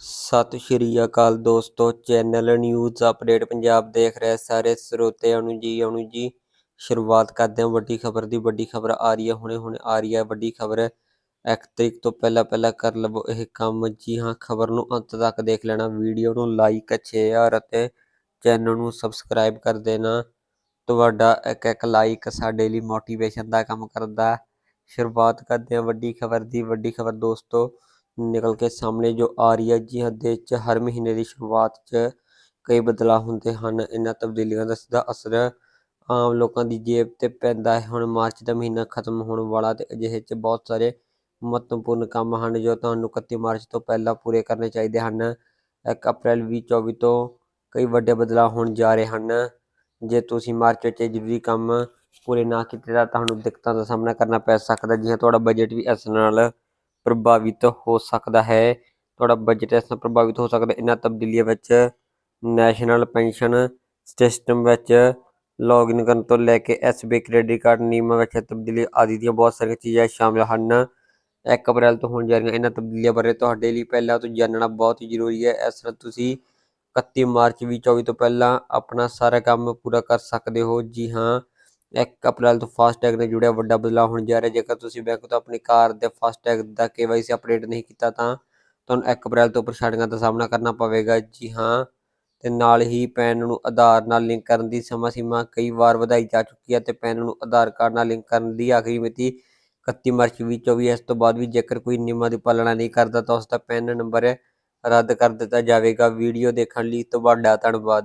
ਸਤਿ ਸ਼੍ਰੀ ਅਕਾਲ ਦੋਸਤੋ, channel news update Punjab ਦੇਖ ਰਹੇ ਸਾਰੇ ਸਰੋਤਿਆਂ ਨੂੰ ਜੀ ਅਨੂ ਜੀ ਸ਼ੁਰੂਆਤ ਕਰਦੇ ਹਾਂ ਵੱਡੀ ਖਬਰ ਦੀ, ਵੱਡੀ ਖਬਰ ਆ ਰਹੀ ਹੈ, ਹੁਣੇ ਹੁਣੇ ਆ ਰਹੀ ਹੈ ਵੱਡੀ ਖਬਰ। ਇੱਕ ਤਰੀਕ ਤੋਂ ਪਹਿਲਾਂ ਪਹਿਲਾਂ ਕਰ ਲਵੋ ਇਹ ਕੰਮ। ਜੀ ਹਾਂ, ਖਬਰ ਨੂੰ ਅੰਤ ਤੱਕ ਦੇਖ ਲੈਣਾ, ਵੀਡੀਓ ਨੂੰ ਲਾਈਕ ਸ਼ੇਅਰ ਅਤੇ ਚੈਨਲ ਨੂੰ ਸਬਸਕ੍ਰਾਈਬ ਕਰ ਦੇਣਾ। ਤੁਹਾਡਾ ਇੱਕ ਇੱਕ ਲਾਈਕ ਸਾਡੇ ਲਈ ਮੋਟੀਵੇਸ਼ਨ ਦਾ ਕੰਮ ਕਰਦਾ। ਸ਼ੁਰੂਆਤ ਕਰਦੇ ਹਾਂ ਵੱਡੀ ਖਬਰ ਦੀ, ਵੱਡੀ ਖਬਰ ਦੋਸਤੋ। ਨਿਕਲ ਕੇ ਸਾਹਮਣੇ ਜੋ ਆ ਰਹੀ ਹੈ ਜੀ ਹਾਂ ਦੇਸ਼ 'ਚ ਹਰ ਮਹੀਨੇ ਦੀ ਸ਼ੁਰੂਆਤ 'ਚ ਕਈ ਬਦਲਾਅ ਹੁੰਦੇ ਹਨ। ਇਹਨਾਂ ਤਬਦੀਲੀਆਂ ਦਾ ਸਿੱਧਾ ਅਸਰ ਆਮ ਲੋਕਾਂ ਦੀ ਜੇਬ ਤੇ ਪੈਂਦਾ ਹੈ। ਹੁਣ ਮਾਰਚ ਦਾ ਮਹੀਨਾ ਖਤਮ ਹੋਣ ਵਾਲਾ ਤੇ ਅਜਿਹੇ 'ਚ ਬਹੁਤ ਸਾਰੇ ਮਹੱਤਵਪੂਰਨ ਕੰਮ ਹਨ, ਜੋ ਤੁਹਾਨੂੰ 31 ਮਾਰਚ ਤੋਂ ਪਹਿਲਾਂ ਪੂਰੇ ਕਰਨੇ ਚਾਹੀਦੇ ਹਨ। 1 ਅਪ੍ਰੈਲ 2024 ਤੋਂ ਕਈ ਵੱਡੇ ਬਦਲਾਅ ਹੋਣ ਜਾ ਰਹੇ ਹਨ। ਜੇ ਤੁਸੀਂ ਮਾਰਚ ਵਿੱਚ ਜ਼ਰੂਰੀ ਕੰਮ ਪੂਰੇ ਨਾ ਕੀਤੇ ਤਾਂ ਤੁਹਾਨੂੰ ਦਿੱਕਤਾਂ ਦਾ ਸਾਹਮਣਾ ਕਰਨਾ ਪੈ ਸਕਦਾ ਜੀ ਤੁਹਾਡਾ ਬਜਟ ਵੀ ਇਸ ਨਾਲ ਪ੍ਰਭਾਵਿਤ ਹੋ ਸਕਦਾ ਹੈ। ਤੁਹਾਡਾ ਬਜਟ ਇਸ ਨਾਲ ਪ੍ਰਭਾਵਿਤ ਹੋ ਸਕਦਾ ਇਹਨਾਂ ਤਬਦੀਲੀਆਂ ਵਿੱਚ ਨੈਸ਼ਨਲ ਪੈਨਸ਼ਨ ਸਿਸਟਮ ਵਿੱਚ ਲੌਗਇਨ ਕਰਨ ਤੋਂ ਲੈ ਕੇ ਐਸਬੀ ਕ੍ਰੈਡਿਟ ਕਾਰਡ ਨਿਯਮਾਂ ਵਿੱਚ ਤਬਦੀਲੀ ਆਦਿ ਦੀਆਂ ਬਹੁਤ ਸਾਰੀਆਂ ਚੀਜ਼ਾਂ ਸ਼ਾਮਲ ਹਨ। 1 ਅਪ੍ਰੈਲ ਤੋਂ ਹੋਣ ਜਾ ਰਹੀਆਂ ਇਹਨਾਂ ਤਬਦੀਲੀਆਂ ਬਾਰੇ ਤੁਹਾਡੇ ਲਈ ਪਹਿਲਾਂ ਤੋਂ ਜਾਣਨਾ ਬਹੁਤ ਹੀ ਜ਼ਰੂਰੀ ਹੈ। ਇਸ ਤਰ੍ਹਾਂ ਤੁਸੀਂ 31 ਮਾਰਚ 2024 ਤੋਂ ਪਹਿਲਾਂ ਆਪਣਾ ਸਾਰਾ ਕੰਮ ਪੂਰਾ ਕਰ ਸਕਦੇ ਹੋ। ਜੀ ਹਾਂ 1 ਅਪ੍ਰੈਲ ਤੋਂ ਫਾਸਟੈਗ ਨਾਲ ਜੁੜਿਆ, ਵੱਡਾ ਬਦਲਾਅ ਹੋਣ ਜਾ ਰਿਹਾ। ਜੇਕਰ ਤੁਸੀਂ ਬੈਂਕ ਤੋਂ ਆਪਣੀ ਕਾਰ ਦੇ ਫਾਸਟੈਗ ਦਾ ਕੇਵਾਈਸੀ ਅਪਡੇਟ ਨਹੀਂ ਕੀਤਾ ਤਾਂ ਤੁਹਾਨੂੰ 1 ਅਪ੍ਰੈਲ ਤੋਂ ਪਰੇਸ਼ਾਨੀਆਂ ਦਾ ਸਾਹਮਣਾ ਕਰਨਾ ਪਵੇਗਾ। ਜੀ ਹਾਂ, ਤੇ ਨਾਲ ਹੀ ਪੈਨ ਨੂੰ ਆਧਾਰ ਨਾਲ ਲਿੰਕ ਕਰਨ ਦੀ ਸਮਾਂ ਸੀਮਾ ਕਈ ਵਾਰ ਵਧਾਈ ਜਾ ਚੁੱਕੀ ਹੈ ਤੇ ਪੈਨ ਨੂੰ ਆਧਾਰ ਕਾਰਡ ਨਾਲ ਲਿੰਕ ਕਰਨ ਦੀ ਆਖਰੀ ਮਿਤੀ 31 ਮਾਰਚ 2024 ਇਸ ਤੋਂ ਬਾਅਦ ਵੀ ਜੇਕਰ ਕੋਈ ਨਿਯਮਾਂ ਦੀ ਪਾਲਣਾ ਨਹੀਂ ਕਰਦਾ ਤਾਂ ਉਸ ਦਾ ਪੈਨ ਨੰਬਰ ਰੱਦ ਕਰ ਦਿੱਤਾ ਜਾਵੇਗਾ। ਵੀਡੀਓ ਦੇਖਣ ਲਈ ਤੁਹਾਡਾ ਧੰਨਵਾਦ।